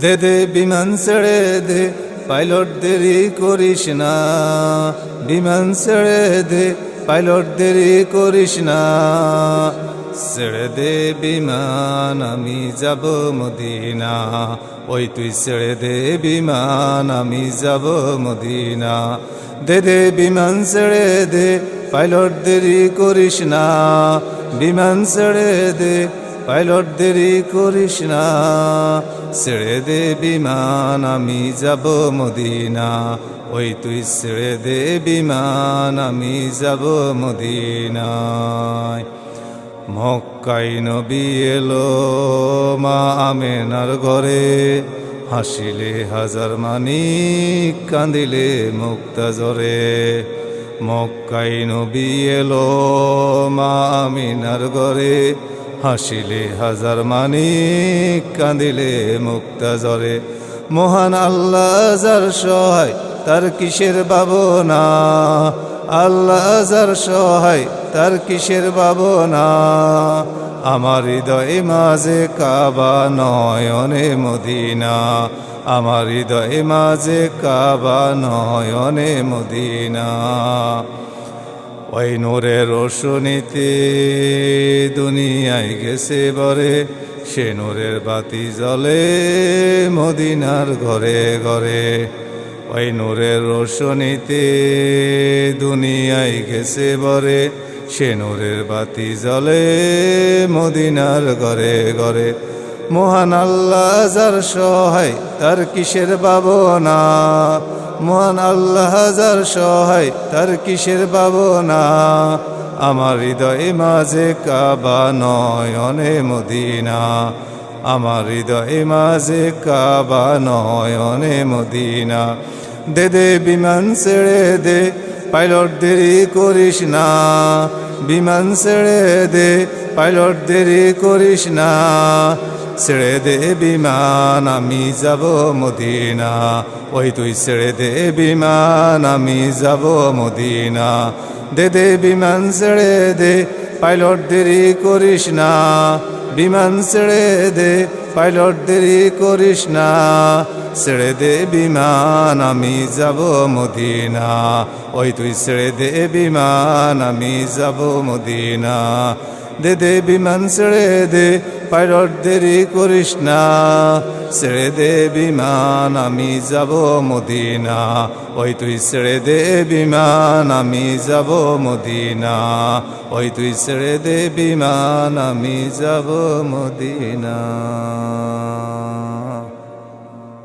দে দে বিমান ছেড়ে দে, পাইলট দেরি করিস না। বিমান ছেড়ে দে, পাইলট দেরি করিস না। ছেড়ে দে বিমান, আমি যাব মদিনা। ওই তুই ছেড়ে দে বিমান, আমি যাব মদিনা। দে দে বিমান ছেড়ে দে, পাইলট দেরি করিস না। বিমান ছেড়ে দে পাইলট দেরি করিস না, ছেড়ে দে বিমান, আমি যাব মদিনা। ওই তুই ছেড়ে দে বিমান, আমি যাব মদিনায়। মক্কাই নবী এলো মা আমেনার ঘরে, হাসিলে হাজার মানি কান্দিলে মুক্তা জরে মক্কাই নবী এলো মা আমিনার ঘরে হাসিলে হাজার মানি কান্দিলে মুক্তা জরে মহান আল্লাহ যার সহায়, তার কিসের ভাবনা? আল্লাহ যার সহায়, তার কিসের ভাবনা? আমার হৃদয় মাঝে কাবা নয়নে মদিনা। আমার হৃদয় মাঝে কাবা নয়নে মদিনা। ওই নূরের রোশনীতে দুনিয়ায় গেছে বরে, সে নূরের বাতি জ্বলে মদিনার ঘরে ঘরে। ওই নূরের রোশনীতে দুনিয়ায় গেছে বরে, সে নূরের বাতি জ্বলে মদিনার ঘরে ঘরে। মহান আল্লাহ যার সহায়, তার কিসের ভাবনা? মহান আল্লাহ যার সহায়, তার কিসের ভাবনা? আমার হৃদয়ে মাঝে কাবা নয়নে মদিনা। আমার হৃদয়ে মাঝে কাবা নয়নে মদিনা। দে দে, বিমান ছেড়ে দে, পাইলট দেরি করিস না। বিমান ছেড়ে দে, পাইলট দেরি করিস না। ছেড়ে দে বিমান আমি যাব মদিনা। ওই তুই ছেড়ে দে বিমান আমি যাব মদিনা। দে দে বিমান ছেড়ে দে, পাইলট দেরি করিস না। বিমান ছেড়ে দে, পাইলট দেরি করিস না। ছেড়ে দে বিমান আমি যাব মদিনা। ওই তুই ছেড়ে দে বিমান আমি যাব মদিনা। দে দে বিমান, ছেড়ে দে, পাইলট দেরি করিস না। ছেড়ে দে বিমান, আমি যাব মদিনা। ওই তুই ছেড়ে দে বিমান, আমি যাব মদিনা। ওই তুই ছেড়ে দে বিমান, আমি যাব মদিনা।